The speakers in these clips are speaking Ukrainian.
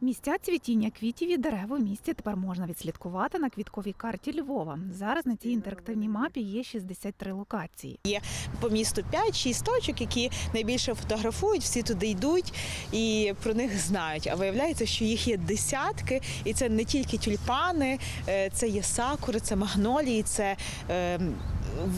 Місця цвітіння квітів і дерев у місті тепер можна відслідкувати на квітковій карті Львова. Зараз на цій інтерактивній мапі є 63 локації. Є по місту 5-6 точок, які найбільше фотографують, всі туди йдуть і про них знають. А виявляється, що їх є десятки, і це не тільки тюльпани, е, це є сакури, це магнолії, це. е,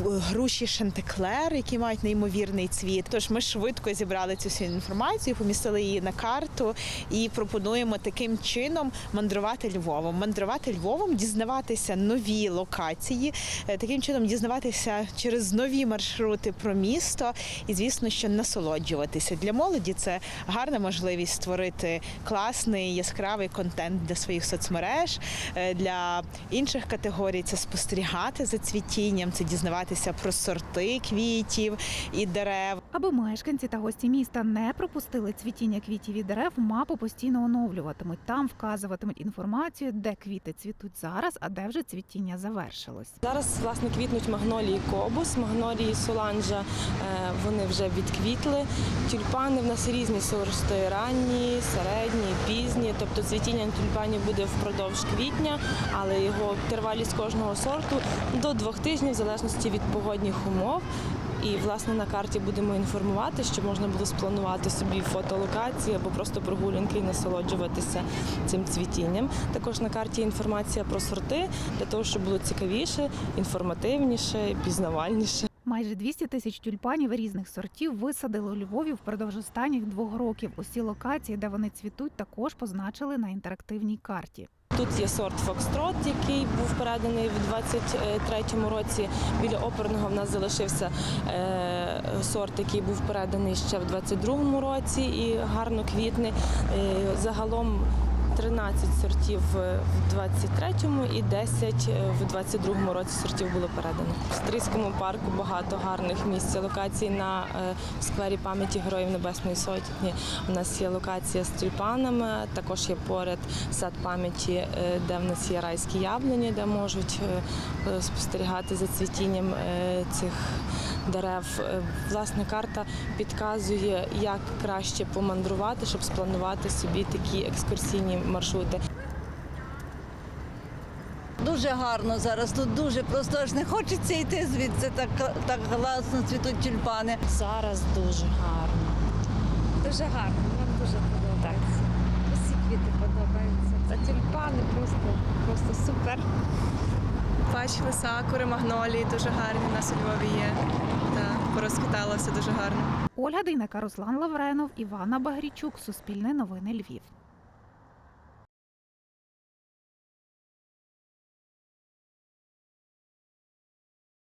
Груші Шантеклер, які мають неймовірний цвіт. Тож ми швидко зібрали цю всю інформацію, помістили її на карту і пропонуємо таким чином мандрувати Львовом. Мандрувати Львовом, дізнаватися нові локації, е, таким чином дізнаватися через нові маршрути про місто і, звісно, що насолоджуватися. Для молоді це гарна можливість створити класний яскравий контент для своїх соцмереж. Е, Для інших категорій це спостерігати за цвітінням, це дізнаватися про сорти квітів і дерев. Аби мешканці та гості міста не пропустили цвітіння квітів і дерев, мапу постійно оновлюватимуть. Там вказуватимуть інформацію, де квіти цвітуть зараз, а де вже цвітіння завершилось. Зараз власне квітнуть магнолії кобус, магнолії соланжа. е, Вони вже відквітли. Тюльпани в нас різні сорти ранні, середні, пізні. Тобто цвітіння тюльпанів буде впродовж квітня, але його тривалість кожного сорту до двох тижнів, в залежності від погодних умов. І власне на карті будемо інформувати, щоб можна було спланувати собі фотолокації або просто прогулянки і насолоджуватися цим цвітінням. Також на карті інформація про сорти для того, щоб було цікавіше, інформативніше, пізнавальніше. Майже 200 тисяч тюльпанів різних сортів висадили у Львові впродовж останніх двох років. Усі локації, де вони цвітуть, також позначили на інтерактивній карті. Тут є сорт Фокстрот, який був переданий в 23-му році. Біля оперного в нас залишився е, сорт, який був переданий ще в 22-му році і гарно квітне. Е, загалом 13 сортів в 23-му і 10 в 22-му році сортів було передано. В Стрийському парку багато гарних місць. Локацій на е, сквері пам'яті Героїв Небесної Сотні. У нас є локація з тюльпанами, також є поряд сад пам'яті, е, де в нас є райські яблуні, де можуть е, е, спостерігати за цвітінням е, цих дерев. Е, Власне, карта підказує, як краще помандрувати, щоб спланувати собі такі екскурсійні маршрути. Дуже гарно зараз. Тут дуже просто аж не хочеться йти звідси. Так так класно цвітуть тюльпани. Зараз дуже гарно. Дуже гарно, нам дуже подобається. Усі квіти подобаються. А тюльпани просто, просто супер. Бачили сакури, магнолії дуже гарні у нас у Львові є. Все дуже гарно. Ольга Дейнека, Руслан Лавренов, Івана Багрічук, Суспільне новини Львів.